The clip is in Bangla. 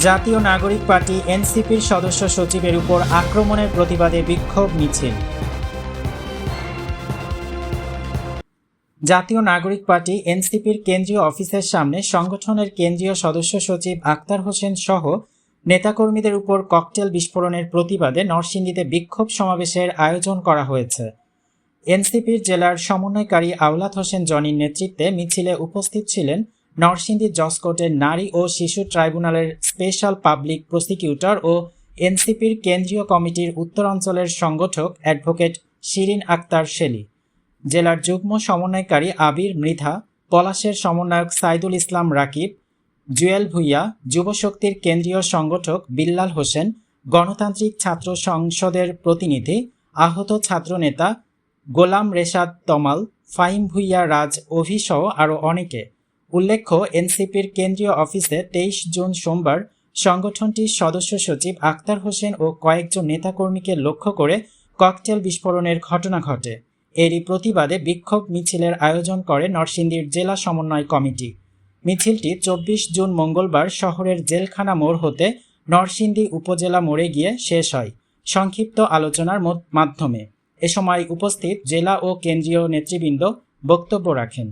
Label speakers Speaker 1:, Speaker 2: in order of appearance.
Speaker 1: জাতীয় নাগরিক পার্টি এনসিপির সদস্য সচিবের উপর আক্রমণের প্রতিবাদে বিক্ষোভ মিছিল। জাতীয় নাগরিক পার্টি এনসিপির কেন্দ্রীয় অফিসের সামনে সংগঠনের কেন্দ্রীয় সদস্য সচিব আক্তার হোসেন সহ নেতাকর্মীদের উপর ককটেল বিস্ফোরণের প্রতিবাদে নরসিংদীতে বিক্ষোভ সমাবেশের আয়োজন করা হয়েছে। এনসিপির জেলার সমন্বয়কারী আওলাদ হোসেন জনির নেতৃত্বে মিছিলে উপস্থিত ছিলেন নরসিংদী জসকোর্টের নারী ও শিশু ট্রাইব্যুনালের স্পেশাল পাবলিক প্রসিকিউটর ও এনসিপির কেন্দ্রীয় কমিটির উত্তরাঞ্চলের সংগঠক অ্যাডভোকেট শিরিন আক্তার শেলি। জেলার যুগ্ম সমন্বয়কারী আবির মৃধা, পলাশের সমন্বয়ক সাইদুল ইসলাম রাকিব, জুয়েল ভুইয়া, যুবশক্তির কেন্দ্রীয় সংগঠক বিল্লাল হোসেন, গণতান্ত্রিক ছাত্র সংসদের প্রতিনিধি, আহত ছাত্রনেতা গোলাম রেশাদ তমাল, ফাইম ভুইয়া রাজ অভিসহ আরও অনেকে। উল্লেখ্য, এনসিপির কেন্দ্রীয় অফিসে তেইশ জুন সোমবার সংগঠনটির সদস্য সচিব আক্তার হোসেন ও কয়েকজন নেতাকর্মীকে লক্ষ্য করে ককটেল বিস্ফোরণের ঘটনা ঘটে। এরই প্রতিবাদে বিক্ষোভ মিছিলের আয়োজন করে নরসিংদীর জেলা সমন্বয় কমিটি। মিছিলটি চব্বিশ জুন মঙ্গলবার শহরের জেলখানা মোড় হতে নরসিংদী উপজেলা মোড়ে গিয়ে শেষ হয়, সংক্ষিপ্ত আলোচনার মাধ্যমে। এ সময় উপস্থিত জেলা ও কেন্দ্রীয় নেতৃবৃন্দ বক্তব্য রাখেন।